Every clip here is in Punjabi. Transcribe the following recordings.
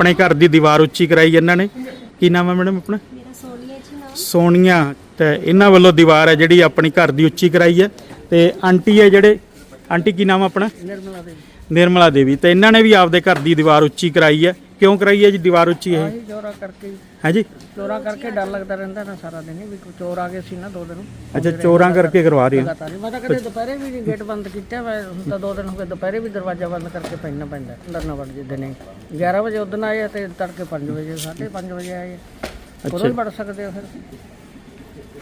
ਆਪਣੇ ਘਰ ਦੀ ਦੀਵਾਰ ਉੱਚੀ ਕਰਾਈ ਇਹਨਾਂ ਨੇ। ਕੀ ਨਾਮ ਹੈ ਮੈਡਮ ਆਪਣਾ? ਮੇਰਾ ਸੋਨੀਆ ਜੀ ਨਾਮ। ਸੋਨੀਆ ਤੇ ਇਹਨਾਂ ਵੱਲੋਂ ਦੀਵਾਰ ਹੈ ਜਿਹੜੀ ਆਪਣੀ ਘਰ ਦੀ ਉੱਚੀ ਕਰਾਈ ਹੈ। ਤੇ ਆਂਟੀ ਹੈ ਜਿਹੜੇ? ਆਂਟੀ ਕੀ ਨਾਮ ਆਪਣਾ? ਨਿਰਮਲਾ ਦੇਵੀ। ਨਿਰਮਲਾ ਦੇਵੀ। ਤੇ ਇਹਨਾਂ ਨੇ ਵੀ ਆਪਦੇ ਘਰ ਦੀ ਦੀਵਾਰ ਉੱਚੀ ਕਰਾਈ ਹੈ। ਕਿਉਂ ਕਰਾਈ ਹੈ ਜੀ? ਦੀਵਾਰ ਉੱਚੀ ਆਹੀ ਚੋਰਾ ਕਰਕੇ ਹੀ- ਹੈ ਜੀ ਚੋਰਾ ਕਰਕੇ ਡਰ ਲੱਗਦਾ ਰਹਿੰਦਾ ਨਾ ਸਾਰਾ ਦਿਨ ਹੀ ਵੀ ਕੋਈ ਚੋਰ ਆ ਗਏ ਸੀ ਨਾ ਦੋ ਦਿਨ। ਅੱਛਾ ਚੋਰਾਂ ਕਰਕੇ ਕਰਵਾ ਰਹੇ ਹੋ। ਲਗਾਤਾਰ। ਹੀ। ਮੈਂ ਤਾਂ ਕਦੇ ਦੁਪਹਿਰੇ ਵੀ ਨਹੀਂ ਗੇਟ ਬੰਦ ਕੀਤਾ ਮੈਂ ਹੁਣ ਤਾਂ ਦੋ ਦਿਨ ਹੋ ਗਏ ਦੁਪਹਿਰੇ ਵੀ ਦਰਵਾਜ਼ਾ ਬੰਦ ਕਰਕੇ ਪੈਣਾ ਪੈਂਦਾ ਅੰਦਰ ਨਾ ਵੜ ਜੇ ਦਿਨੇ 11 ਵਜੇ ਉਦੋਂ ਆਏ ਆ ਤੇ ਤੜਕੇ 5 ਵਜੇ 5:30 ਵਜੇ ਆਏ ਆ। ਉਦੋਂ ਹੀ ਵੜ ਸਕਦੇ ਆ ਫਿਰ।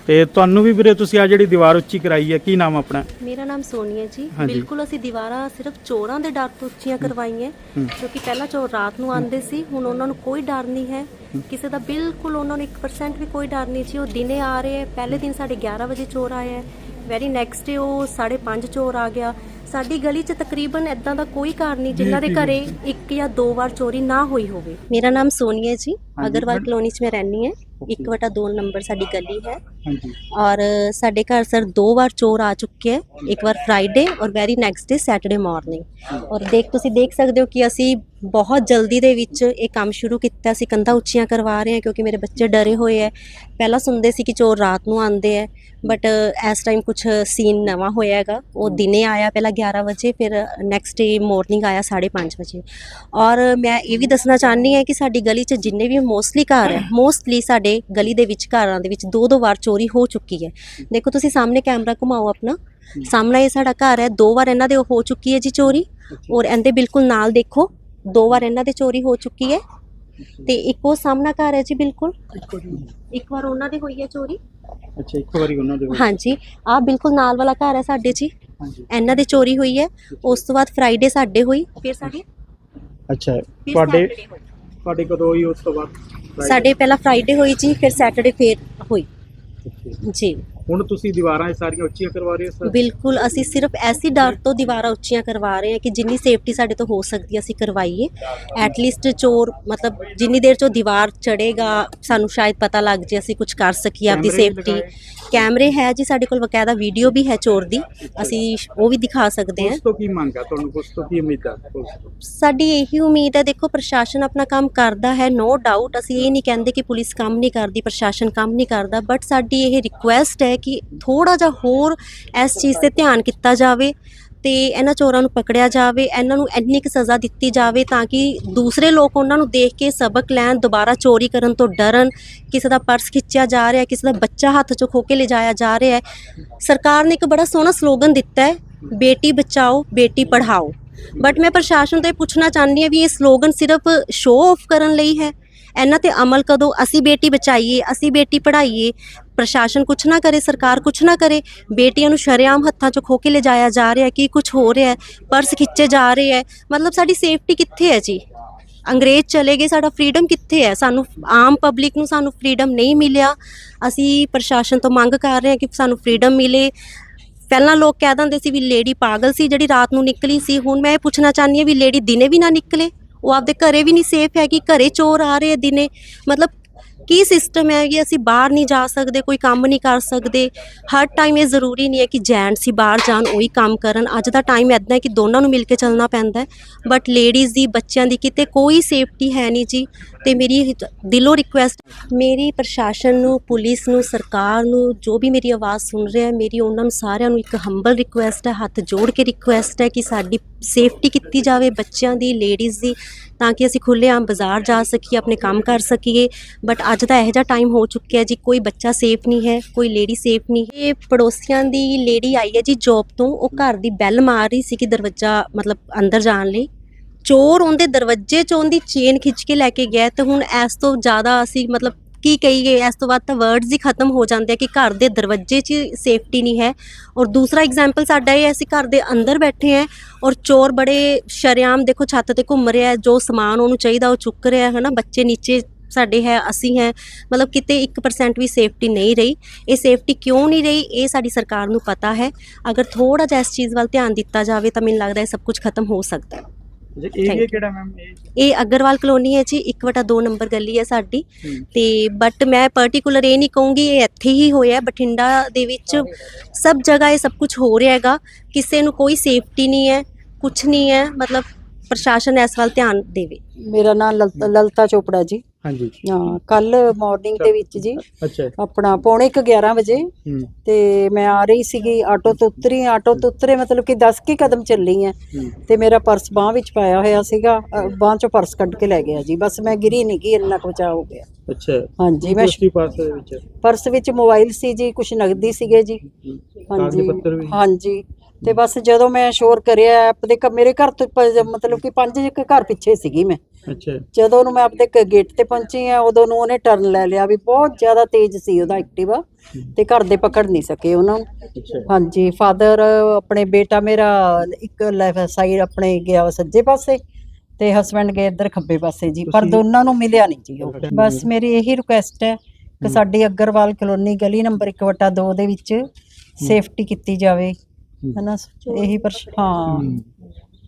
ਤੇ ਤੁਹਾਨੂੰ ਵੀ ਵੀਰੇ ਤੁਸੀਂ ਆ ਜਿਹੜੀ ਦੀਵਾਰ ਉੱਚੀ ਕਰਾਈ ਹੈ ਕੀ ਨਾਮ ਆਪਣਾ? ਮੇਰਾ ਨਾਮ ਸੋਨੀਆ ਜੀ। ਹਾਂਜੀ। ਬਿਲਕੁਲ ਅਸੀਂ ਦੀਵਾਰਾਂ ਸਿਰਫ ਚੋਰਾਂ ਦੇ ਡਰ ਤੋਂ ਉੱਚੀਆਂ ਕਰਵਾਈਆਂ। ਕਿਉਂਕਿ ਪਹਿਲਾਂ ਚੋਰ ਰਾਤ ਨੂੰ ਆਉਂਦੇ ਸੀ ਹੁਣ ਉਹਨਾਂ ਨੂੰ ਕੋਈ ਡਰ ਨਹੀਂ ਹੈ। ਕਿਸੇ ਦਾ ਬਿਲਕੁਲ ਉਹਨਾਂ ਨੂੰ 1% ਵੀ ਕੋਈ ਡਰ ਨਹੀਂ ਸੀ ਉਹ ਦਿਨੇ ਆ ਰਹੇ ਹੈ ਪਹਿਲੇ ਦਿਨ ਸਾਡੇ 11 ਵਜੇ ਚੋਰ ਆਇਆ ਵੈਰੀ ਨੈਕਸਟ ਡੇ ਉਹ 5:30 ਚੋਰ ਆ ਗਿਆ। ਸਾਡੀ ਗਲੀ 'ਚ ਤਕਰੀਬਨ ਇਦਾਂ ਦਾ ਕੋਈ ਘਰ ਨਹੀਂ ਜਿਨ੍ਹਾਂ ਦੇ ਘਰੇ ਇੱਕ ਜਾਂ ਦੋ ਵਾਰ ਚੋਰੀ ਨਾ ਹੋਈ ਹੋਵੇ। ਮੇਰਾ ਨਾਮ ਸੋਨੀਆ ਜੀ। ਅਗਰਵਾਲ ਕਲੋਨੀ 'ਚ ਮੈਂ ਰਹਿੰਦੀ ਹਾਂ। 1/2 ਨੰਬਰ ਸਾਡੀ ਗਲੀ ਹੈ। ਹਾਂਜੀ। ਔਰ ਸਾਡੇ ਘਰ ਸਰ ਦੋ ਵਾਰ ਚੋਰ ਆ ਚੁੱਕੇ ਹੈ। ਇੱਕ ਵਾਰ ਫਰਾਈਡੇ ਔਰ very next day Saturday morning ਔਰ ਦੇਖ ਤੁਸੀਂ ਦੇਖ ਸਕਦੇ ਹੋ ਕਿ ਅਸੀਂ ਬਹੁਤ ਜਲਦੀ ਦੇ ਵਿੱਚ ਇਹ ਕੰਮ ਸ਼ੁਰੂ ਕੀਤਾ ਸੀ। ਕੰਧਾਂ ਉੱਚੀਆਂ ਕਰਵਾ ਰਹੇ ਹਾਂ ਕਿਉਂਕਿ ਮੇਰੇ ਬੱਚੇ ਡਰੇ ਹੋਏ ਹੈ ਪਹਿਲਾਂ ਸੁਣਦੇ ਸੀ ਕਿ ਚੋਰ ਰਾਤ ਨੂੰ ਆਉਂਦੇ ਹੈ ਬਟ ਇਸ ਟਾਈਮ ਕੁਝ ਸੀਨ ਨਵਾਂ ਹੋਇਆ ਹੈਗਾ। ਉਹ ਦਿਨੇ ਆਇਆ, ਪਹਿਲਾਂ 11 ਵਜੇ, ਫਿਰ ਨੈਕਸਟ ਡੇ ਮਾਰਨਿੰਗ ਆਇਆ 5:30 ਵਜੇ। ਔਰ ਮੈਂ ਇਹ ਵੀ ਦੱਸਣਾ ਚਾਹਨੀ ਹਾਂ ਕਿ ਸਾਡੀ ਗਲੀ 'ਚ ਜਿੰਨੇ ਵੀ ਮੋਸਟਲੀ ਘਰ ਹੈ ਮੋਸਟਲੀ ਸਾਡੇ ਗਲੀ ਦੇ ਵਿੱਚ ਘਰਾਂ ਦੇ ਵਿੱਚ ਦੋ ਦੋ ਵਾਰ ਚੋਰੀ ਹੋ ਚੁੱਕੀ ਹੈ ਦੇਖੋ ਤੁਸੀਂ ਸਾਹਮਣੇ ਕੈਮਰਾ ਘੁਮਾਓ ਆਪਣਾ। ਸਾਹਮਣੇ ਇਹ ਸਾਡਾ ਘਰ ਹੈ ਦੋ ਵਾਰ ਇਹਨਾਂ ਦੇ ਹੋ ਚੁੱਕੀ ਹੈ ਜੀ ਚੋਰੀ। ਔਰ ਇਹਦੇ ਬਿਲਕੁਲ ਨਾਲ ਦੇਖੋ ਦੋ ਵਾਰ ਇਹਨਾਂ ਦੇ ਚੋਰੀ ਹੋ ਚੁੱਕੀ ਹੈ। ਤੇ ਇੱਕ ਸਾਹਮਣਾ ਘਰ ਹੈ ਜੀ ਬਿਲਕੁਲ। ਇੱਕ ਵਾਰ ਉਹਨਾਂ ਦੇ ਹੋਈ ਹੈ ਚੋਰੀ। ਅੱਛਾ ਇੱਕ ਵਾਰੀ ਉਹਨਾਂ ਦੇ। ਹਾਂਜੀ। ਆਹ ਬਿਲਕੁਲ ਨਾਲ ਵਾਲਾ ਘਰ ਹੈ ਸਾਡੇ ਜੀ। ਇਹਨਾਂ ਦੇ ਚੋਰੀ ਹੋਈ ਹੈ। ਉਸ ਤੋਂ ਬਾਅਦ ਫਰਾਈਡੇ ਸਾਡੇ ਹੋਈ। ਫਿਰ ਸਾਡੇ? ਅੱਛਾ ਤੁਹਾਡੇ। ਤੁਹਾਡੇ ਕਦੋਂ ਹੋਈ ਉਸ ਤੋਂ ਬਾਅਦ ਸਾਡੇ ਪਹਿਲਾਂ ਫਰਾਈਡੇ ਹੋਈ ਜੀ ਫਿਰ ਸੈਟਰਡੇ ਫੇਰ ਹੋਈ। ਜੀ। ਹੁਣ ਤੁਸੀਂ ਦੀਵਾਰਾਂ ਇਹ ਸਾਰੀਆਂ ਉੱਚੀਆਂ ਕਰਵਾ ਰਹੇ ਹੋ ਸਰ? ਬਿਲਕੁਲ ਅਸੀਂ ਸਿਰਫ ਐਸੀ ਡਰ ਤੋਂ ਦੀਵਾਰਾਂ ਉੱਚੀਆਂ ਕਰਵਾ ਰਹੇ ਹਾਂ ਕਿ ਜਿੰਨੀ ਸੇਫਟੀ ਸਾਡੇ ਤੋਂ ਹੋ ਸਕਦੀ ਹੈ ਅਸੀਂ ਕਰਵਾਈਏ। ਐਟ ਲੀਸਟ ਚੋਰ ਮਤਲਬ ਜਿੰਨੀ ਦੇਰ ਚੋਂ ਦੀਵਾਰ ਚੜੇਗਾ ਸਾਨੂੰ ਸ਼ਾਇਦ ਪਤਾ ਲੱਗ ਜੇ ਅਸੀਂ ਕੁਝ ਕਰ ਸਕੀਏ ਆਪਦੀ ਸੇਫਟੀ? ਕੈਮਰੇ ਹੈ ਜੀ ਸਾਡੇ ਕੋਲ ਬਕਾਇਦਾ ਵੀਡੀਓ ਵੀ ਹੈ ਚੋਰ ਦੀ। ਅਸੀਂ ਉਹ ਵੀ ਦਿਖਾ ਸਕਦੇ ਹਾਂ। ਉਸ ਤੋਂ ਕੀ ਮੰਗ ਤੁਹਾਨੂੰ? ਉਸ ਤੋਂ ਕੀ ਉਮੀਦ ਆ? ਸਾਡੀ ਇਹੀ ਉਮੀਦ ਹੈ ਦੇਖੋ ਪ੍ਰਸ਼ਾਸਨ ਆਪਣਾ ਕੰਮ ਕਰਦਾ ਹੈ ਨੋ ਡਾਊਟ ਅਸੀਂ ਇਹ ਨਹੀਂ ਕਹਿੰਦੇ ਕਿ ਪੁਲਿਸ ਕੰਮ ਨਹੀਂ ਕਰਦੀ ਪ੍ਰਸ਼ਾਸਨ ਕੰਮ ਨਹੀਂ ਕਰਦਾ ਬਟ ਸਾਡੀ ਇਹ ਰਿਕੁਐਸਟ ਹੈ ਕਿ ਥੋੜਾ ਜਿਹਾ ਹੋਰ ਇਸ ਚੀਜ਼ ਤੇ ਧਿਆਨ ਕੀਤਾ ਜਾਵੇ। ਤੇ ਇਹਨਾਂ ਚੋਰਾਂ ਨੂੰ ਪਕੜਿਆ ਜਾਵੇ, ਇਹਨਾਂ ਨੂੰ ਇੰਨੀ ਕੁ ਸਜ਼ਾ ਦਿੱਤੀ ਜਾਵੇ ਤਾਂ ਕਿ ਦੂਸਰੇ ਲੋਕ ਉਹਨਾਂ ਨੂੰ ਦੇਖ ਕੇ ਸਬਕ ਲੈਣ, ਦੁਬਾਰਾ ਚੋਰੀ ਕਰਨ ਤੋਂ ਡਰਨ, ਕਿਸੇ ਦਾ ਪਰਸ ਖਿੱਚਿਆ ਜਾ ਰਿਹਾ, ਕਿਸੇ ਦਾ ਬੱਚਾ ਹੱਥ 'ਚੋਂ ਖੋ ਕੇ ਲਿਜਾਇਆ ਜਾ ਰਿਹਾ ਹੈ। ਸਰਕਾਰ ਨੇ ਇੱਕ ਬੜਾ ਸੋਹਣਾ ਸਲੋਗਨ ਦਿੱਤਾ ਹੈ, ਬੇਟੀ ਬਚਾਓ, ਬੇਟੀ ਪੜ੍ਹਾਓ। ਬਟ ਮੈਂ ਪ੍ਰਸ਼ਾਸਨ ਤੋਂ ਇਹ ਪੁੱਛਣਾ ਚਾਹੁੰਦੀ ਹਾਂ ਵੀ ਇਹ ਸਲੋਗਨ ਸਿਰਫ ਸ਼ੋਅ ਆਫ ਕਰਨ ਲਈ ਹੈ ਇਹਨਾਂ ਤੇ ਅਮਲ ਕਦੋਂ? ਅਸੀਂ ਬੇਟੀ ਬਚਾਈਏ, ਅਸੀਂ ਬੇਟੀ ਪੜ੍ਹਾਈਏ, ਪ੍ਰਸ਼ਾਸਨ ਕੁਛ ਨਾ ਕਰੇ, ਸਰਕਾਰ ਕੁਛ ਨਾ ਕਰੇ, ਬੇਟੀਆਂ ਨੂੰ ਸ਼ਰਿਆਮ ਹੱਥਾਂ 'ਚੋਂ ਖੋ ਕੇ ਲਿਜਾਇਆ ਜਾ ਰਿਹਾ ਕੀ ਕੁਛ ਹੋ ਰਿਹਾ ਪਰਸ ਖਿੱਚੇ ਜਾ ਰਹੇ ਹੈ। ਮਤਲਬ ਸਾਡੀ ਸੇਫਟੀ ਕਿੱਥੇ ਹੈ ਜੀ? ਅੰਗਰੇਜ਼ ਚਲੇ ਗਏ, ਸਾਡਾ ਫਰੀडम ਕਿੱਥੇ ਹੈ? ਸਾਨੂੰ ਆਮ ਪਬਲਿਕ ਨੂੰ ਸਾਨੂੰ ਫਰੀडम ਨਹੀਂ ਮਿਲਿਆ। ਅਸੀਂ ਪ੍ਰਸ਼ਾਸਨ ਤੋਂ ਮੰਗ ਕਰ ਰਹੇ ਹਾਂ ਕਿ ਸਾਨੂੰ ਫਰੀडम ਮਿਲੇ। ਪਹਿਲਾਂ ਲੋਕ ਕਹਿ ਦਿੰਦੇ ਸੀ ਵੀ ਲੇਡੀ ਪਾਗਲ ਸੀ, ਜਿਹੜੀ ਰਾਤ ਨੂੰ ਨਿਕਲੀ ਸੀ। ਹੁਣ ਮੈਂ ਇਹ ਪੁੱਛਣਾ ਚਾਹੁੰਦੀ ਹਾਂ ਵੀ ਲੇਡੀ ਦਿਨੇ ਵੀ ਨਾ ਨਿਕਲੇ। ਉਹ ਆਪਦੇ ਘਰੇ ਵੀ ਨਹੀਂ ਸੇਫ ਹੈ ਕਿ ਘਰੇ ਚੋਰ ਆ ਰਹੇ ਦਿਨੇ। ਮਤਲਬ ਕੀ ਸਿਸਟਮ ਹੈ ਕਿ ਅਸੀਂ ਬਾਹਰ ਨਹੀਂ ਜਾ ਸਕਦੇ, ਕੋਈ ਕੰਮ ਨਹੀਂ ਕਰ ਸਕਦੇ। ਹਰ ਟਾਈਮ ਇਹ ਜ਼ਰੂਰੀ ਨਹੀਂ ਹੈ ਕਿ ਜੈਂਟਸ ਹੀ ਬਾਹਰ ਜਾਣ, ਉਹੀ ਕੰਮ ਕਰਨ। ਅੱਜ ਦਾ ਟਾਈਮ ਇਦਾਂ ਹੈ ਕਿ ਦੋਨਾਂ ਨੂੰ ਮਿਲ ਕੇ ਚੱਲਣਾ ਪੈਂਦਾ ਹੈ। ਬਟ ਲੇਡੀਜ਼ ਦੀ, ਬੱਚਿਆਂ ਦੀ ਕਿਤੇ ਕੋਈ ਸੇਫਟੀ ਹੈ ਨਹੀਂ ਜੀ। ਤੇ ਮੇਰੀ ਦਿਲੋਂ ਰਿਕੁਐਸਟ ਮੇਰੀ ਪ੍ਰਸ਼ਾਸਨ ਨੂੰ, ਪੁਲਿਸ ਨੂੰ, ਸਰਕਾਰ ਨੂੰ, ਜੋ ਵੀ ਮੇਰੀ ਆਵਾਜ਼ ਸੁਣ ਰਿਹਾ ਹੈ, ਮੇਰੀ ਉਹਨਾਂ ਨੂੰ ਸਾਰਿਆਂ ਨੂੰ ਇੱਕ ਹੰਬਲ ਰਿਕੁਐਸਟ ਹੈ, ਹੱਥ ਜੋੜ ਕੇ ਰਿਕੁਐਸਟ ਹੈ ਕਿ ਸਾਡੀ ਸੇਫਟੀ ਕੀਤੀ ਜਾਵੇ ਬੱਚਿਆਂ ਦੀ ਲੇਡੀਜ਼ ਦੀ, ਤਾਂ ਕਿ ਅਸੀਂ ਖੁੱਲ੍ਹੇਆਮ ਬਾਜ਼ਾਰ ਜਾ ਸਕੀਏ, ਆਪਣੇ ਕੰਮ ਕਰ ਸਕੀਏ। ਬਟ ਅੱਜ ਦਾ ਇਹੋ ਜਿਹਾ ਟਾਈਮ ਹੋ ਚੁੱਕਿਆ ਜੀ, ਕੋਈ ਬੱਚਾ ਸੇਫ ਨਹੀਂ ਹੈ, ਕੋਈ ਲੇਡੀ ਸੇਫ ਨਹੀਂ ਇਹ ਪੜੋਸੀਆਂ ਦੀ ਲੇਡੀ ਆਈ ਹੈ ਜੀ ਜੌਬ ਤੋਂ, ਉਹ ਘਰ ਦੀ ਬੈਲ ਮਾਰ ਰਹੀ ਸੀ ਕਿ ਦਰਵਾਜ਼ਾ, ਮਤਲਬ ਅੰਦਰ ਜਾਣ ਲਈ। ਚੋਰ ਉਹਦੇ ਦਰਵਾਜ਼ੇ ਚੋਂ ਦੀ ਚੇਨ ਖਿੱਚ ਕੇ ਲੈ ਕੇ ਗਿਆ ਤੇ ਹੁਣ ਇਸ ਤੋਂ ਜ਼ਿਆਦਾ ਅਸੀਂ ਮਤਲਬ ਕੀ ਕਹੀਏ, ਇਸ ਤੋਂ ਬਾਅਦ ਤਾਂ ਵਰਡਸ ਹੀ ਖਤਮ ਹੋ ਜਾਂਦੇ ਆ ਕਿ ਘਰ ਦੇ ਦਰਵਾਜ਼ੇ 'ਚ ਸੇਫਟੀ ਨਹੀਂ ਹੈ। ਔਰ ਦੂਸਰਾ ਐਗਜ਼ਾਮਪਲ ਸਾਡਾ ਇਹ ਹੈ, ਅਸੀਂ ਘਰ ਦੇ ਅੰਦਰ ਬੈਠੇ ਹਾਂ ਔਰ ਚੋਰ ਬੜੇ ਸ਼ਰੇਆਮ ਦੇਖੋ ਛੱਤ ਤੇ ਘੁੰਮ ਰਿਹਾ ਜੋ ਸਮਾਨ ਉਹਨੂੰ ਚਾਹੀਦਾ ਉਹ ਚੁੱਕ ਰਿਹਾ ਹੈ ਨਾ ਬੱਚੇ ਨੀਚੇ ਸਾਡੇ ਹੈ, ਅਸੀਂ ਹੈ, ਮਤਲਬ ਕਿਤੇ 1% ਵੀ ਸੇਫਟੀ ਨਹੀਂ ਰਹੀ। ਇਹ ਸੇਫਟੀ ਕਿਉਂ ਨਹੀਂ ਰਹੀ? ਇਹ ਸਾਡੀ ਸਰਕਾਰ ਨੂੰ ਪਤਾ ਹੈ। ਅਗਰ ਥੋੜਾ ਜਿਹਾ ਇਸ ਚੀਜ਼ ਵੱਲ ਧਿਆਨ ਦਿੱਤਾ ਜਾਵੇ ਤਾਂ ਮੈਨੂੰ ਲੱਗਦਾ ਇਹ ਸਭ ਕੁਝ ਖਤਮ ਹੋ ਸਕਦਾ ਹੈ। ਏਰੀਆ. ਕਿਹੜਾ ਮੈਮ ਇਹ ਅਗਰਵਾਲ ਕਲੋਨੀ ਹੈ ਜੀ 1/2 ਨੰਬਰ ਗਲੀ ਹੈ ਸਾਡੀ। ਤੇ ਬਟ ਮੈਂ ਪਾਰਟਿਕੂਲਰ ਇਹ ਨਹੀਂ ਕਹੂੰਗੀ ਇਹ ਇੱਥੇ ਹੀ ਹੋਇਆ ਬਠਿੰਡਾ ਦੇ ਵਿੱਚ ਸਭ ਜਗ੍ਹਾ ਇਹ ਸਭ ਕੁਝ ਹੋ ਰਿਹਾ ਹੈਗਾ ਕਿਸੇ ਨੂੰ ਕੋਈ ਸੇਫਟੀ ਨਹੀਂ ਹੈ ਕੁਝ ਨਹੀਂ ਹੈ ਮਤਲਬ ਪ੍ਰਸ਼ਾਸਨ ਇਸ ਵੱਲ ਧਿਆਨ ਦੇਵੇ। ਮੇਰਾ ਨਾਮ ਲਲਤਾ ਚੋਪੜਾ ਜੀ। ਹਾਂਜੀ। ਹਾਂ ਕੱਲ ਮਾਰਨਿੰਗ ਦੇ ਵਿੱਚ ਜੀ ਅੱਛਾ। ਆਪਣਾ ਪੌਣੇ ਕੁ 11 ਵਜੇ ਹੂੰ। ਤੇ ਮੈਂ ਆ ਰਹੀ ਸੀਗੀ ਆਟੋ ਤੋਂ ਉਤਰੀ ਆਟੋ ਤੋਂ ਉਤਰੇ ਮਤਲਬ ਕਿ 10 ਕੀ ਕਦਮ ਚੱਲੀ ਆ। ਹੂੰ। ਤੇ ਮੇਰਾ ਪਰਸ ਬਾਹ ਵਿੱਚ ਪਾਇਆ ਹੋਇਆ ਸੀਗਾ ਬਾਹ ਚੋਂ ਪਰਸ ਕੱਢ ਕੇ ਲੈ ਗਿਆ ਜੀ। ਬਸ ਮੈਂ ਗਿਰੀ ਨਹੀਂ ਗਈ ਇੰਨਾ ਕੁ ਬਚਾਅ ਹੋ ਗਿਆ। ਅੱਛਾ। ਹਾਂਜੀ ਮੈਂ ਉਸਦੀ ਪਾਸ ਦੇ ਵਿੱਚ? ਪਰਸ ਵਿੱਚ ਮੋਬਾਈਲ ਸੀ ਜੀ ਕੁਝ ਨਗਦੀ ਸੀਗੇ ਜੀ। ਕਾਗਜ਼ ਪੱਤਰ ਵੀ? ਹਾਂਜੀ। ਤੇ ਬਸ ਜਦੋਂ ਮੈਂ ਸ਼ੋਰ ਕਰਿਆ ਆਪਦੇ ਘ- ਮੇਰੇ ਘਰ ਤੋਂ ਪ- ਮਤਲਬ ਕਿ ਪੰਜ ਕੁ ਘਰ ਪਿੱਛੇ ਸੀਗੀ ਮੈਂ। ਅੱਛਾ। ਜਦੋਂ ਨੂੰ ਮੈਂ ਆਪਣੇ ਕ- ਗੇਟ ਤੇ ਪਹੁੰਚੀ ਆ ਉਦੋਂ ਨੂੰ ਉਹਨੇ ਟਰਨ ਲੈ ਲਿਆ ਵੀ ਬਹੁਤ ਜ਼ਿਆਦਾ ਤੇਜ਼ ਸੀ ਉਹਦਾ ਐਕਟਿਵਾ ਤੇ ਘਰ ਦੇ ਪਕੜ ਨਹੀਂ ਸਕੇ ਉਹਨਾਂ ਨੂੰ। ਅੱਛਾ। ਹਾਂਜੀ ਫਾਦਰ ਆਪਣੇ ਬੇਟਾ ਮੇਰਾ ਇੱਕ ਲੈਫਟ ਸਾਈਡ ਆਪਣੇ ਗਿਆ ਸੱਜੇ ਪਾਸੇ ਤੇ ਹਸਬੰਡ ਗਏ ਇੱਧਰ ਖੱਬੇ ਪਾਸੇ ਜੀ ਪਰ ਤੁਸੀਂ- ਦੋਨਾਂ ਨੂੰ ਮਿਲਿਆ ਨਹੀਂ ਜੀ ਉਹ. ਬਸ ਮੇਰੀ ਇਹੀ ਰਿਕੁਐਸਟ ਹੈ ਕਿ ਸਾਡੀ ਅਗਰਵਾਲ ਕਲੋਨੀ ਗਲੀ ਨੰਬਰ 1/2 ਦੇ ਵਿੱਚ ਸੇਫਟੀ ਕੀਤੀ ਜਾਵੇ। ਹਨਾ ਇਹੀ ਪ੍ਰਸ਼ ਹਾਂ।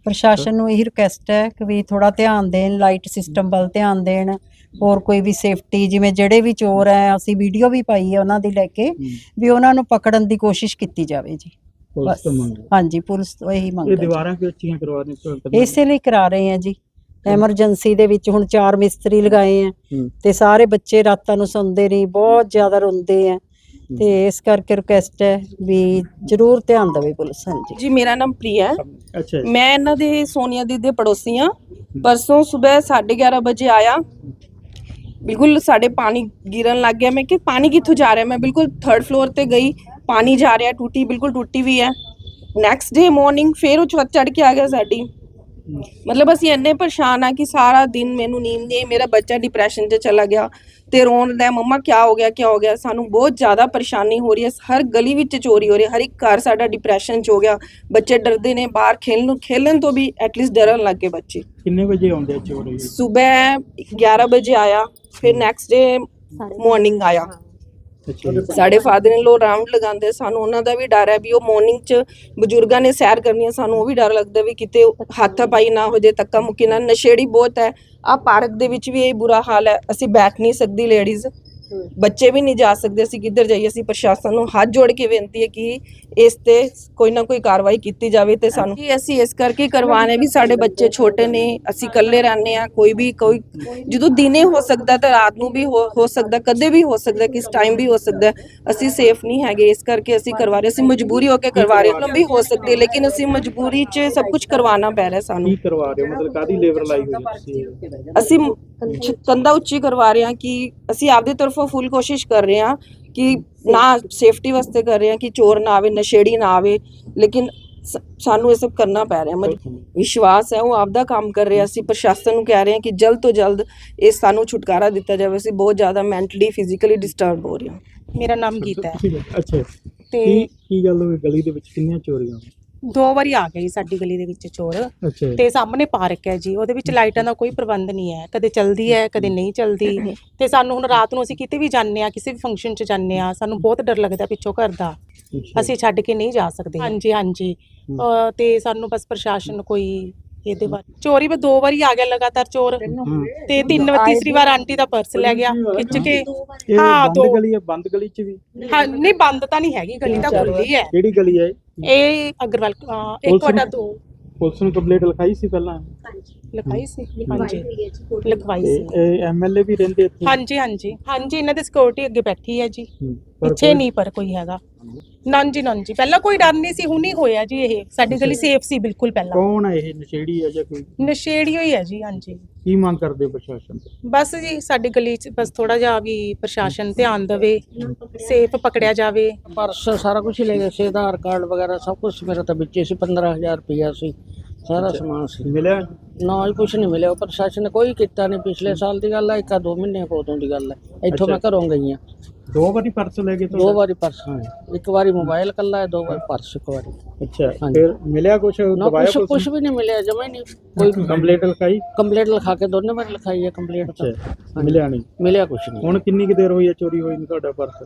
ਪ੍ਰਸ਼ਾਸਨ ਨੂੰ ਇਹੀ ਰਿਕੁਐਸਟ ਹੈ ਕਿ ਵੀ ਥੋੜਾ ਧਿਆਨ ਦੇਣ ਲਾਈਟ ਸਿਸਟਮ ਵੱਲ ਧਿਆਨ ਦੇਣ ਹੋਰ ਕੋਈ ਵੀ ਸੇਫਟੀ ਜਿਵੇਂ ਜਿਹੜੇ ਵੀ ਚੋਰ ਹੈ ਅਸੀਂ ਵੀਡੀਓ ਵੀ ਪਾਈ ਹੈ ਉਹਨਾਂ ਦੀ ਲੈ ਕੇ। ਵੀ ਉਹਨਾਂ ਨੂੰ ਪਕੜਨ ਦੀ ਕੋਸ਼ਿਸ਼ ਕੀਤੀ ਜਾਵੇ ਜੀ। ਪੁਲਿਸ ਤੋਂ ਮੰਗ ਹਾਂਜੀ ਪੁਲਿਸ ਤੋਂ ਇਹੀ ਮੰਗ ਇਹ। ਦੀਵਾਰਾਂ ਕਿ ਉੱਚੀਆਂ ਕਰਵਾ ਦੇ ਇਸੇ ਲਈ ਕਰਾ ਰਹੇ ਹਾਂ ਜੀ। ਐਮਰਜੈਂਸੀ ਦੇ ਵਿੱਚ ਹੁਣ ਚਾਰ ਮਿਸਤਰੀ ਲਗਾਏ ਆ ਤੇ ਸਾਰੇ ਬੱਚੇ ਰਾਤਾਂ ਨੂੰ ਸੌਂਦੇ ਨਹੀਂ ਬਹੁਤ ਜ਼ਿਆਦਾ ਰੋਂਦੇ ਆ ਤੇ ਇਸ ਕਰਕੇ ਰਿਕੁਐਸਟ ਹੈ ਵੀ ਜ਼ਰੂਰ ਧਿਆਨ ਦੇਵੇ ਪੁਲਿਸ ਹਾਂਜੀ। ਜੀ ਮੇਰਾ ਨਾਮ ਪ੍ਰਿਆ ਹੈ। ਅੱਛਾ ਮੈਂ ਇਹਨਾਂ ਦੇ ਸੋਨੀਆ ਦੀ ਦੇ ਪੜੋਸੀ ਹਾਂ। ਪਰਸੋਂ ਸਵੇਰ 11:30 ਵਜੇ ਆਇਆ। ਬਿਲਕੁਲ ਸਾਡੇ ਪਾਣੀ ਗਿਰਨ ਲੱਗ ਗਿਆ। ਮੈਂ ਕਿ ਪਾਣੀ ਕਿੱਥੋਂ ਜਾ ਰਿਹਾ? ਮੈਂ ਬਿਲਕੁਲ ਥਰਡ ਫਲੋਰ ਤੇ ਗਈ। ਪਾਣੀ ਜਾ ਰਿਹਾ ਟੂਟੀ ਬਿਲਕੁਲ ਟੁੱਟੀ ਵੀ ਹੈ। ਨੈਕਸਟ ਡੇ ਮਾਰਨਿੰਗ ਫੇਰ ਉਹ ਚੜ ਕੇ ਆ ਗਿਆ ਸਾਡੀ। ਮਤਲਬ ਅਸੀਂ ਇੰਨੇ ਪਰੇਸ਼ਾਨ ਆ ਕਿ ਸਾਰਾ ਦਿਨ ਮੈਨੂੰ ਨੀਂਦ ਨਹੀਂ ਮੇਰਾ ਬੱਚਾ ਡਿਪਰੈਸ਼ਨ 'ਚ ਚਲਾ ਗਿਆ ਤੇ ਰੋਣ ਦਾ ਮੰਮਾ ਕੀ ਹੋ ਗਿਆ ਕੀ ਹੋ ਗਿਆ ਸਾਨੂੰ ਬਹੁਤ ਜ਼ਿਆਦਾ ਪਰੇਸ਼ਾਨੀ ਹੋ ਰਹੀ ਹੈ ਹਰ ਗਲੀ ਵਿੱਚ ਚੋਰੀ ਹੋ ਰਹੀ ਹੈ ਹਰ ਇੱਕ ਘਰ ਸਾਡਾ ਡਿਪਰੈਸ਼ਨ 'ਚ ਹੋ ਗਿਆ ਬੱਚੇ ਡਰਦੇ ਨੇ ਬਾਹਰ ਖੇਲਣ ਨੂੰ ਖੇਲਣ ਤੋਂ ਵੀ ਐਟਲੀਸਟ ਡਰਨ ਲੱਗ ਗਏ ਬੱਚੇ। ਕਿੰਨੇ ਵਜੇ ਆਉਂਦੇ ਆ ਚੋਰ? ਇਹ ਸਵੇਰ 11 ਵਜੇ ਆਇਆ ਫਿਰ ਨੈਕਸਟ ਡੇ ਮਾਰਨਿੰਗ ਆਇਆ। ਸਾਡੇ ਫਾਦਰ ਇਨ ਲੋ ਰਾਉਂਡ ਲਗਾਉਂਦੇ ਸਾਨੂੰ ਉਹਨਾਂ ਦਾ ਵੀ ਡਰ ਹੈ ਵੀ ਉਹ ਮਾਰਨਿੰਗ 'ਚ ਬਜ਼ੁਰਗਾਂ ਨੇ ਸੈਰ ਕਰਨੀ ਹੈ ਸਾਨੂੰ ਉਹ ਵੀ ਡਰ ਲੱਗਦਾ ਵੀ ਕਿਤੇ ਹੱਥ ਪਾਈ ਨਾ ਹੋ ਜੇ ਤੱਕਾ ਮੁੱਕੀ ਨਾ, ਨਸ਼ੇੜੀ ਬਹੁਤ ਹੈ। ਆ ਪਾਰਕ ਦੇ ਵਿੱਚ ਵੀ ਇਹ ਬੁਰਾ ਹਾਲ ਹੈ, ਅਸੀਂ ਬੈਠ ਨਹੀਂ ਸਕਦੀ ਲੇਡੀਜ਼ ਬੱਚੇ ਵੀ ਨਹੀਂ ਜਾ ਸਕਦੇ ਅਸੀਂ ਕਿੱਧਰ ਜਾਈਏ? ਅਸੀਂ ਪ੍ਰਸ਼ਾਸਨ ਨੂੰ ਹੱਥ ਜੋੜ ਕੇ ਬੇਨਤੀ ਹੈ ਕਿ ਇਸ ਤੇ ਕੋਈ ਨਾ ਕੋਈ ਕਾਰਵਾਈ ਕੀਤੀ ਜਾਵੇ ਤੇ ਸਾਨੂੰ ਕਿ ਅਸੀਂ ਇਸ ਕਰਕੇ ਕਰਵਾਣੇ ਵੀ ਸਾਡੇ ਬੱਚੇ ਛੋਟੇ ਨੇ ਅਸੀਂ ਇਕੱਲੇ ਰਹਿੰਦੇ ਆ ਕੋਈ ਵੀ ਕੋਈ ਜਦੋਂ ਦਿਨੇ ਹੋ ਸਕਦਾ ਤਾਂ ਰਾਤ ਨੂੰ ਵੀ ਹੋ ਸਕਦਾ ਕਦੇ ਵੀ ਹੋ ਸਕਦਾ ਕਿਸ ਟਾਈਮ ਵੀ ਹੋ ਸਕਦਾ ਅਸੀਂ ਸੇਫ ਨਹੀਂ ਹੈਗੇ ਇਸ ਕਰਕੇ ਅਸੀਂ ਕਰਵਾ ਰਹੇ ਅਸੀਂ ਮਜਬੂਰੀ ਹੋ ਕੇ ਕਰਵਾ ਰਹੇ ਲੰਬੀ ਹੋ ਸਕਦੀ ਹੈ ਲੇਕਿਨ ਅਸੀਂ ਮਜਬੂਰੀ 'ਚ ਸਭ ਕੁਝ ਕਰਵਾਉਣਾ ਪੈ ਰਿਹਾ ਸਾਨੂੰ। ਕੀ ਕਰਵਾ ਰਹੇ ਹੋ? ਮਤਲਬ ਕਾਦੀ ਲੇਬਰ ਲਾਈ ਹੋਈ ਤੁਸੀਂ? ਅਸੀਂ ਕੰਧਾ ਉੱਚੀ ਕਰਵਾ ਰਹੇ ਹਾਂ ਕਿ ਅਸੀਂ ਆਪਦੀ ਤਰਫੋਂ ਫੁੱਲ ਕੋਸ਼ਿਸ਼ ਕਰ ਰਹੇ ਹਾਂ ਕਿ ਨਾ ਸੇਫਟੀ ਵਾਸਤੇ ਕਰ ਰਹੇ ਹਾਂ ਕਿ ਚੋਰ ਨਾ ਆਵੇ ਨਸ਼ੇੜੀ ਨਾ ਆਵੇ ਲੇਕਿਨ ਸਾਨੂੰ ਇਹ ਸਭ ਕਰਨਾ ਪੈ ਰਿਹਾ ਮਜ- ਵਿਸ਼ਵਾਸ ਹੈ ਉਹ ਆਪਦਾ ਕੰਮ ਕਰ ਰਿਹਾ ਅਸੀਂ ਪ੍ਰਸ਼ਾਸਨ ਨੂੰ ਕਹਿ ਰਹੇ ਹਾਂ ਕਿ ਜਲਦ ਤੋਂ ਜਲਦ ਇਹ ਸਾਨੂੰ ਛੁਟਕਾਰਾ ਦਿੱਤਾ ਜਾਵੇ। ਅਸੀਂ ਬਹੁਤ ਜ਼ਿਆਦਾ ਮੈਂਟਲੀ ਫਿਜ਼ੀਕਲੀ ਡਿਸਟਰਬ ਹੋ ਰਹੇ ਹਾਂ। ਮੇਰਾ ਨਾਮ ਗੀਤਾ ਹੈ। ਅੱਛਾ ਤੇ ਕੀ ਕੀ ਗੱਲ ਹੋਈ? ਗਲੀ ਦੇ ਵਿੱਚ ਕਿੰਨੀਆਂ ਚੋਰੀਆਂ ਦੋ ਵਾਰੀ ਆ ਗਈ ਸਾਡੀ ਗਲੀ ਦੇ ਵਿੱਚ ਚੋਰ। ਅੱਛਾ ਤੇ ਸਾਹਮਣੇ ਪਾਰਕ ਹੈ ਜੀ ਉਹਦੇ ਵਿੱਚ ਲਾਈਟਾਂ ਦਾ ਕੋਈ ਪ੍ਰਬੰਧ ਨਹੀਂ ਹੈ। ਕਦੇ ਚਲਦੀ ਹੈ ਕਦੇ ਨਹੀਂ ਚਲਦੀ। ਤੇ ਸਾਨੂੰ ਹੁਣ ਰਾਤ ਨੂੰ ਅਸੀਂ ਕਿਤੇ ਵੀ ਜਾਂਦੇ ਆ ਕਿਸੇ ਵੀ ਫੰਕਸ਼ਨ 'ਚ ਜਾਂਦੇ ਆ ਸਾਨੂੰ ਬਹੁਤ ਡਰ ਲੱਗਦਾ ਪਿੱਛੋਂ ਘਰ ਦਾ। ਅੱਛਾ। ਅਸੀਂ ਛੱਡ ਕੇ ਨਹੀਂ ਜਾ ਸਕਦੇ। ਹਾਂਜੀ ਹਾਂਜੀ। ਅਹ ਤੇ ਸਾਨੂੰ ਬਸ ਪ੍ਰਸ਼ਾਸਨ ਕੋਈ ਇਹਦੇ ਬਾਰੇ ਚੋਰੀ ਵੀ ਦੋ ਵਾਰੀ ਆ ਗਿਆ ਲਗਾਤਾਰ ਚੋਰ। ਤੇ ਤਿੰਨ ਤੀਸਰੀ ਵਾਰ ਆਂਟੀ ਦਾ ਪਰਸ ਲੈ ਗਿਆ ਖਿੱਚ ਕੇ। ਇਹ ਹਾਂ ਬੰਦ ਦੋ। ਗਲੀ ਹੈ ਬੰਦ ਗਲੀ ਚ ਵੀ? ਹਾਂ ਨਹੀਂ ਬੰਦ ਤਾਂ ਨਹੀਂ ਹੈਗੀ ਗਲੀ ਤਾਂ ਖੁੱਲੀ ਹੈ। ਕਿਹੜੀ ਗਲੀ ਹੈ ਇਹ? ਇਹ ਅਗਰਵਾਲ ਅਹ ਇੱਕ ਪੁਲਿਸ ਵਟਾ ਨੂੰ- ਦੋ। ਪੁਲਿਸ ਨੂੰ ਕੰਪਲੀਟ ਲਿਖਾਈ ਸੀ ਪਹਿਲਾਂ? ਲਿਖਾਈ ਸੀ ਹਾਂਜੀ ਲਿਖਵਾਈ ਤੇ ਸੀ। ਇਹ ਐਮਐਲਏ ਵੀ ਰਹਿੰਦੇ ਇੱਥੇ? ਹਾਂਜੀ ਹਾਂਜੀ। ਹਾਂਜੀ ਇਹਨਾਂ ਦੀ ਸਿਕਿਉਰਿਟੀ ਅੱਗੇ ਬੈਠੀ ਹੈ ਜੀ। ਹੂੰ। ਕੋਈ- ਨਹੀਂ ਪਰ ਕੋਈ ਹੈਗਾ। ਨਨ ਜੀ ਨਨ ਜੀ ਪਹਿਲਾਂ ਕੋਈ ਡਰ ਨਹੀਂ ਸੀ ਹੁਣ ਹੀ ਹੋਇਆ ਜੀ ਇਹ। ਸਾਡੀ ਗਲੀ ਸੇਫ ਸੀ ਬਿਲਕੁਲ ਪਹਿਲਾਂ। ਕੌਣ ਹੈ ਇਹ? ਨਸ਼ੇੜੀ ਹੈ ਜਾਂ ਕੋਈ? ਨਸ਼ੇੜੀ ਹੋਈ ਹੈ ਜੀ ਹਾਂਜੀ। ਕੀ ਮੰਗ ਕਰਦੇ ਪ੍ਰਸ਼ਾਸਨ ਤੋਂ? ਬਸ ਜੀ ਸਾਡੀ ਗਲੀ 'ਚ ਬਸ ਥੋੜਾ ਜਿਹਾ ਵੀ ਪ੍ਰਸ਼ਾਸਨ ਧਿਆਨ ਦੇਵੇ ਸੇਫ ਪਕੜਿਆ ਜਾਵੇ। ਪਰਸ ਸਾਰਾ ਕੁਝ ਹੀ ਲੈ ਗਏ ਸੀ ਆਧਾਰ ਕਾਰਡ ਵਗੈਰਾ ਸਭ ਕੁਝ ਮੇਰਾ ਤਾਂ ਵਿੱਚੇ ਸੀ 15000 ਰੁਪਇਆ ਸੀ। ਸਾਰਾ ਸਮਾਨ ਸੀ। ਮਿਲਿਆ? ਨਾ ਹੀ ਕੁਝ ਨਹੀਂ ਮਿਲਿਆ। ਪ੍ਰਸ਼ਾਸਨ ਨੇ ਕੋਈ ਕੀਤਾ ਨਹੀਂ। ਪਿਛਲੇ ਸਾਲ ਦੀ ਗੱਲ ਹੈ ਇੱਕ ਆ ਦੋ ਮਹੀਨੇ ਕੋਦੋਂ ਦੀ ਗੱਲ ਹੈ ਇੱਥੋਂ ਮੈਂ ਘਰੋਂ ਗਈ ਹਾਂ ਦੋ ਵਾਰੀ ਪਰਸ ਲੈ ਗਏ ਦੋ ਵਾਰੀ ਪਰਸ ਇੱਕ ਵਾਰੀ ਮੋਬਾਈਲ ਕੱਲਾ ਹੈ ਦੋ ਵਾਰੀ ਪਰਸ ਇੱਕ ਵਾਰੀ। ਅੱਛਾ। ਫਿਰ ਮਿਲਿਆ ਕੁਛ? ਨਾ ਦਵਾਇਆ ਕੁਝ ਕੁਝ ਵੀ ਨਹੀਂ ਮਿਲਿਆ ਜਮਾ ਹੀ ਨਹੀਂ। ਕੋਈ ਕੰਪਲੀਟ ਲਿਖਾਈ? ਕੰਪਲੀਟ ਲਿਖਾ ਕੇ ਦੋਨੇ ਵਾਰ ਲਿਖਾਈ ਹੈ ਕੰਪਲੀਟ ਤਾਂ। ਅੱਛਾ ਮਿਲਿਆ ਨਹੀਂ? ਮਿਲਿਆ ਕੁਝ ਨਹੀਂ। ਹੁਣ ਕਿੰਨੀ ਕੁ ਦੇਰ ਹੋਈ ਹੈ ਚੋਰੀ ਹੋਈ ਨੂੰ ਤੁਹਾਡਾ ਪਰਸ?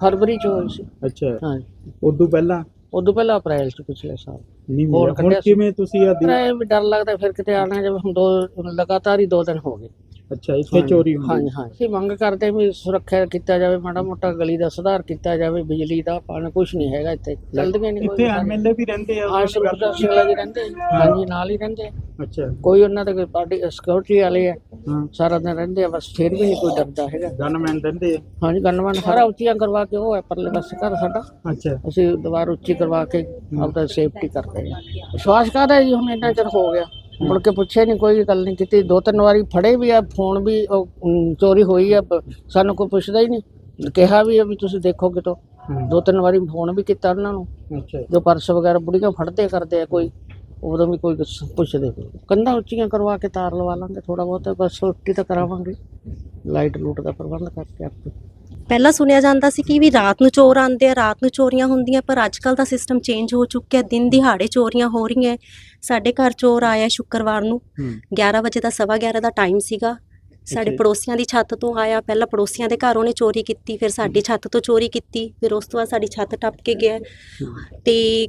ਫਰਵਰੀ ਚ ਹੋਈ ਸੀ। ਅੱਛਾ। ਹਾਂ ਉਦੋਂ ਪਹਿਲਾਂ? ਉਦੋਂ ਪਹਿਲਾਂ ਅਪ੍ਰੈਲ ਚ ਪਿਛਲੇ ਸਾਲ ਨਹੀਂ ਹੋਰ ਮਿਲਿਆ ਹੁਣ ਕੱਢਿਆ ਸੀ। ਕਿਵੇਂ ਤੁਸੀਂ ਆ ਵੀ ਡਰ ਲੱਗਦਾ ਫਿਰ ਕਿਤੇ ਆਣਾ ਜਿਵੇਂ ਹੁਣ ਦੋ ਲਗਾਤਾਰ ਹੀ ਦੋ ਦਿਨ ਹੋ ਗਏ ਅੱਛਾ ਇੱਥੇ ਚੋਰੀ ਹੁੰਦੀ ਹਾਂਜੀ ਹਾਂ। ਅਸੀਂ ਮੰਗ ਕਰਦੇ ਵੀ ਸੁਰੱਖਿਆ ਕੀਤਾ ਜਾਵੇ ਮਾੜਾ ਮੋਟਾ ਗਲੀ ਦਾ ਸੁਧਾਰ ਕੀਤਾ ਜਾਵੇ ਬਿਜਲੀ ਦਾ ਪਾਣੀ ਕੁਝ ਨਹੀਂ ਹੈਗਾ ਇੱਥੇ। ਚੱਲਦੀਆਂ ਨਹੀਂ ਇੱਥੇ ਐਮਐਲਏ ਵੀ ਰਹਿੰਦੇ ਆ ਹਾਂ ਸੁਰੱਖਿਆ ਸਿੰਘਲਾ ਜੀ ਰਹਿੰਦੇ ਆ। ਹਾਂਜੀ ਨਾਲ ਹੀ ਰਹਿੰਦੇ ਆ। ਅੱਛਾ। ਕੋਈ ਉਹਨਾਂ ਦੇ ਕੋਈ ਪਾਰਟੀ ਸਿਕਿਉਰਿਟੀ ਵਾਲੇ ਆ ਹਾਂ। ਸਾਰਾ ਦਿਨ ਰਹਿੰਦੇ ਆ ਬਸ ਫਿਰ ਵੀ ਨਹੀਂ ਕੋਈ ਡਰਦਾ ਹੈਗਾ। ਗਨਮੈਨ ਰਹਿੰਦੇ ਆ। ਹਾਂਜੀ ਗਨਮਨ ਸਾਰਾ ਉੱਚੀਆਂ ਕਰਵਾ ਕੇ ਉਹ ਹੈ ਪਰਲੇ ਪਾਸੇ ਘਰ ਸਾਡਾ। ਅੱਛਾ। ਅਸੀਂ ਦੁਬਾਰਾ ਉੱਚੀ ਕਰਵਾ ਕੇ ਆਪਦਾ ਸੇਫਟੀ ਕਰਦੇ ਹਾਂ ਵਿਸ਼ਵਾਸ ਕਰਦਾ ਜੀ ਹੁਣ ਇੰਨਾ ਚਿਰ ਹੋ ਗਿਆ। ਮੁੜ ਕੇ ਪੁੱਛਿਆ ਨਹੀਂ ਕੋਈ ਗੱਲ ਨਹੀਂ ਕੀਤੀ। ਦੋ ਤਿੰਨ ਵਾਰੀ ਫੜੇ ਵੀ ਆ ਫੋਨ ਵੀ ਉਹ, ਅਮ, ਚੋਰੀ ਹੋਈ ਆ ਪ- ਸਾਨੂੰ ਕੋਈ ਪੁੱਛਦਾ ਹੀ ਨਹੀਂ ਕਿਹਾ ਵੀ ਆ ਵੀ ਤੁਸੀਂ ਦੇਖੋ ਕਿਤੋਂ। ਦੋ ਤਿੰਨ ਵਾਰੀ ਫੋਨ ਵੀ ਕੀਤਾ ਉਹਨਾਂ ਨੂੰ। ਅੱਛਾ। ਜੋ ਪਰਸ ਵਗੈਰਾ ਬੁੜੀਆਂ ਫੜਦੇ ਕਰਦੇ ਆ ਕੋਈ ਉਦੋਂ ਵੀ ਕੋਈ ਕੁਛ ਪੁੱਛਦੇ। ਕੰਧਾਂ ਉੱਚੀਆਂ ਕਰਵਾ ਕੇ ਤਾਰ ਲਵਾ ਲਾਂਗੇ ਥੋੜਾ ਬਹੁਤ ਬਸ ਸੇਫਟੀ ਤਾਂ ਕਰਾਵਾਂਗੇ। ਲਾਈਟ ਲੂਟ ਦਾ ਪ੍ਰਬੰਧ ਕਰਕੇ ਆਪੇ। ਪਹਿਲਾਂ ਸੁਣਿਆ ਜਾਂਦਾ ਸੀ ਕਿ ਵੀ ਰਾਤ ਨੂੰ ਚੋਰ ਆਉਂਦੇ ਆ ਰਾਤ ਨੂੰ ਚੋਰੀਆਂ ਹੁੰਦੀਆਂ ਪਰ ਅੱਜ ਕੱਲ ਦਾ ਸਿਸਟਮ ਚੇਂਜ ਹੋ ਚੁੱਕਿਆ ਦਿਨ ਦਿਹਾੜੇ ਚੋਰੀਆਂ ਹੋ ਰਹੀਆਂ। ਸਾਡੇ ਘਰ ਚੋਰ ਆਇਆ ਸ਼ੁੱਕਰਵਾਰ ਨੂੰ ਹੂੰ। 11 ਵਜੇ ਦਾ ਸਵਾ 11 ਦਾ ਟਾਈਮ ਸੀਗਾ। ਸਾਡੇ। ਪੜੋਸੀਆਂ ਦੀ ਛੱਤ ਤੋਂ ਆਇਆ ਪਹਿਲਾਂ ਪੜੋਸੀਆਂ ਦੇ ਘਰ ਉਹਨੇ ਚੋਰੀ ਕੀਤੀ ਫਿਰ ਸਾਡੀ ਛੱਤ ਤੋਂ ਚੋਰੀ ਕੀਤੀ ਫਿਰ ਉਸ ਤੋਂ ਬਾਅਦ ਸਾਡੀ ਛੱਤ ਟੱਪ ਕੇ ਗਿਆ। ਤੇ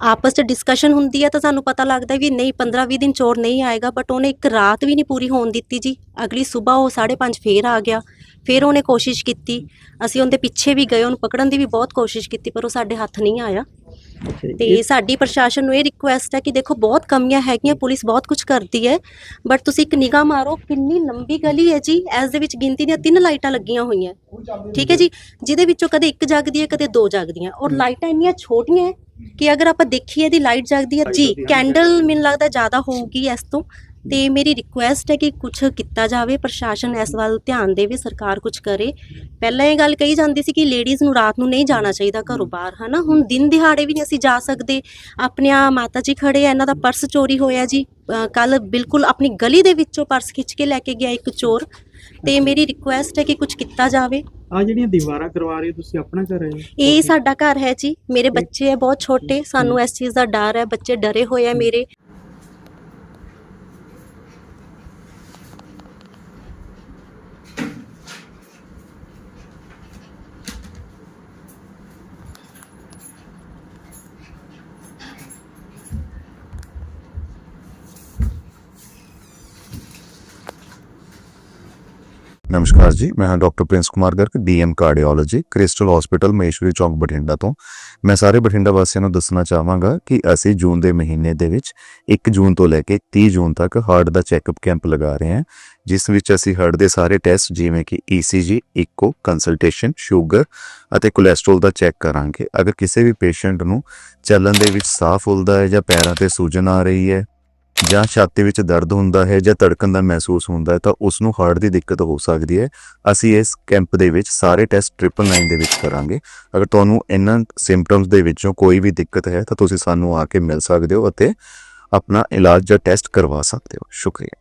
ਆਪਸ 'ਚ ਡਿਸਕਸ਼ਨ ਹੁੰਦੀ ਹੈ ਤਾਂ ਸਾਨੂੰ ਪਤਾ ਲੱਗਦਾ ਵੀ ਨਹੀਂ 15-20 ਦਿਨ ਚੋਰ ਨਹੀਂ ਆਏਗਾ ਬਟ ਉਹਨੇ ਇੱਕ ਰਾਤ ਵੀ ਨਹੀਂ ਪੂਰੀ ਹੋਣ ਦਿੱਤੀ ਜੀ। ਅਗਲੀ ਸਵੇਰ ਉਹ 5:30 ਫੇਰ ਆ ਗਿਆ। ਫਿਰ ਉਹਨੇ ਕੋਸ਼ਿਸ਼ ਕੀਤੀ। ਅਸੀਂ ਉਹਦੇ ਪਿੱਛੇ ਵੀ ਗਏ ਉਹਨੂੰ ਪਕੜਨ ਦੀ ਵੀ ਬਹੁਤ ਕੋਸ਼ਿਸ਼ ਕੀਤੀ ਪਰ ਉਹ ਸਾਡੇ ਹੱਥ ਨਹੀਂ ਆਇਆ। ਤੇ ਸਾਡੀ ਪ੍ਰਸ਼ਾਸਨ ਨੂੰ ਇਹ ਰਿਕੁਐਸਟ ਹੈ ਕਿ ਦੇਖੋ ਬਹੁਤ ਕਮੀਆਂ ਹੈਗੀਆਂ ਪੁਲਿਸ ਬਹੁਤ ਕੁਝ ਕਰਦੀ ਹੈ ਬਟ ਤੁਸੀਂ ਇੱਕ ਨਿਗਾਹ ਮਾਰੋ ਕਿੰਨੀ ਲੰਬੀ ਗਲੀ ਹੈ ਜੀ ਐਸ ਦੇ ਵਿੱਚ ਗਿਣਤੀ ਦੀਆਂ ਤਿੰਨ ਲਾਈਟਾਂ ਲੱਗੀਆਂ ਹੋਈਆਂ। ਠੀਕ ਹੈ ਜੀ? ਜਿਹਦੇ ਵਿੱਚੋਂ ਕਦੇ ਇੱਕ ਜਗਦੀ ਹੈ ਕਦੇ ਦੋ ਜਗਦੀਆਂ। ਔਰ ਲਾਈਟਾਂ ਇੰਨੀਆਂ ਛੋਟੀਆਂ ਕਿ ਅਗਰ ਆਪਾਂ ਦੇਖੀਏ ਦੀ ਲਾਈਟ ਜਗਦੀ ਹੈ ਜੀ ਕੈਂਡਲ ਮੈਨੂੰ ਲੱਗਦਾ ਜ਼ਿਆਦਾ ਹੋਊਗੀ ਇਸ ਤੋਂ। ਤੇ ਮੇਰੀ ਰਿਕੁਐਸਟ ਹੈ ਕਿ ਕੁਝ ਕੀਤਾ ਜਾਵੇ ਪ੍ਰਸ਼ਾਸਨ ਇਸ ਵੱਲ ਧਿਆਨ ਦੇਵੇ ਸਰਕਾਰ ਕੁਝ ਕਰੇ। ਪਹਿਲਾਂ ਇਹ ਗੱਲ ਕਹੀ ਜਾਂਦੀ ਸੀ ਕਿ ਲੇਡੀਜ਼ ਨੂੰ ਰਾਤ ਨੂੰ ਨਹੀਂ ਜਾਣਾ ਚਾਹੀਦਾ ਘਰੋਂ ਬਾਹਰ ਹਨਾ? ਹੁਣ ਦਿਨ ਦਿਹਾੜੇ ਵੀ ਨਹੀਂ ਅਸੀਂ ਜਾ ਸਕਦੇ। ਆਪਣਿਆਂ ਮਾਤਾ ਜੀ ਖੜੇ ਆ ਇਹਨਾਂ ਦਾ ਪਰਸ ਚੋਰੀ ਹੋਇਆ ਜੀ। ਕੱਲ ਬਿਲਕੁਲ ਆਪਣੀ ਗਲੀ ਦੇ ਵਿੱਚੋਂ ਪਰਸ ਖਿੱਚ ਕੇ ਲੈ ਕੇ ਗਿਆ ਇੱਕ ਚੋਰ। ਤੇ ਮੇਰੀ ਰਿਕੁਐਸਟ ਹੈ ਕਿ ਕੁਝ ਕੀਤਾ ਜਾਵੇ। ਆ ਜਿਹੜੀਆਂ ਦੀਵਾਰਾਂ ਕਰਵਾ ਰਹੇ ਤੁਸੀਂ ਆਪਣਾ ਘਰ ਹੈ ਇਹ? ਸਾਡਾ ਘਰ ਹੈ ਜੀ। ਮੇਰੇ ਬੱਚੇ ਹੈ ਬਹੁਤ ਛੋਟੇ। ਸਾਨੂੰ ਇਸ ਚੀਜ਼ ਦਾ ਡਰ ਹੈ। ਬੱਚੇ ਡਰੇ ਹੋਏ ਆ ਮੇਰੇ। ਨਮਸਕਾਰ ਜੀ, ਮੈਂ ਹਾਂ doctor Prince Kumar Garg DM cardiology, crystal hospital, Maheshwari ਚੌਂਕ, ਬਠਿੰਡਾ ਤੋਂ। ਮੈਂ ਸਾਰੇ ਬਠਿੰਡਾ ਵਾਸੀਆਂ ਨੂੰ ਦੱਸਣਾ ਚਾਹਾਂਗਾ ਕਿ ਅਸੀਂ ਜੂਨ ਦੇ ਮਹੀਨੇ ਦੇ ਵਿੱਚ 1 ਜੂਨ ਤੋਂ ਲੈ ਕੇ 30 ਜੂਨ ਤੱਕ ਹਾਰਟ ਦਾ ਚੈੱਕਅਪ ਕੈਂਪ ਲਗਾ ਰਹੇ ਹਾਂ, ਜਿਸ ਵਿੱਚ ਅਸੀਂ ਹਾਰਟ ਦੇ ਸਾਰੇ ਟੈਸਟ ਜਿਵੇਂ ਕਿ ECG ਇਕੋ ਕੰਸਲਟੇਸ਼ਨ, ਸ਼ੂਗਰ ਅਤੇ ਕੋਲੇਸਟ੍ਰੋਲ ਦਾ ਚੈੱਕ ਕਰਾਂਗੇ। ਅਗਰ ਕਿਸੇ ਵੀ ਪੇਸ਼ੈਂਟ ਨੂੰ ਚੱਲਣ ਦੇ ਵਿੱਚ ਸਾਹ ਫੁੱਲਦਾ ਹੈ ਜਾਂ ਪੈਰਾਂ ਤੇ ਸੂਜਨ ਆ ਰਹੀ ਹੈ ਜਾਂ ਛਾਤੀ ਵਿੱਚ ਦਰਦ ਹੁੰਦਾ ਹੈ ਜਾਂ ਧੜਕਣ ਦਾ ਮਹਿਸੂਸ ਹੁੰਦਾ ਹੈ, ਤਾਂ ਉਸ ਨੂੰ ਹਾਰਟ ਦੀ ਦਿੱਕਤ ਹੋ ਸਕਦੀ ਹੈ। ਅਸੀਂ ਇਸ ਕੈਂਪ ਦੇ ਵਿੱਚ ਸਾਰੇ ਟੈਸਟ ਟ੍ਰਿਪਲ ਨਾਈਨ ਦੇ ਵਿੱਚ ਕਰਾਂਗੇ। ਅਗਰ ਤੁਹਾਨੂੰ ਇਹਨਾਂ ਸਿੰਪਟਮਸ ਦੇ ਵਿੱਚੋਂ ਕੋਈ ਵੀ ਦਿੱਕਤ ਹੈ, ਤਾਂ ਤੁਸੀਂ ਸਾਨੂੰ ਆ ਕੇ ਮਿਲ ਸਕਦੇ ਹੋ ਅਤੇ ਆਪਣਾ ਇਲਾਜ ਜਾਂ ਟੈਸਟ ਕਰਵਾ ਸਕਦੇ ਹੋ। ਸ਼ੁਕਰੀਆ।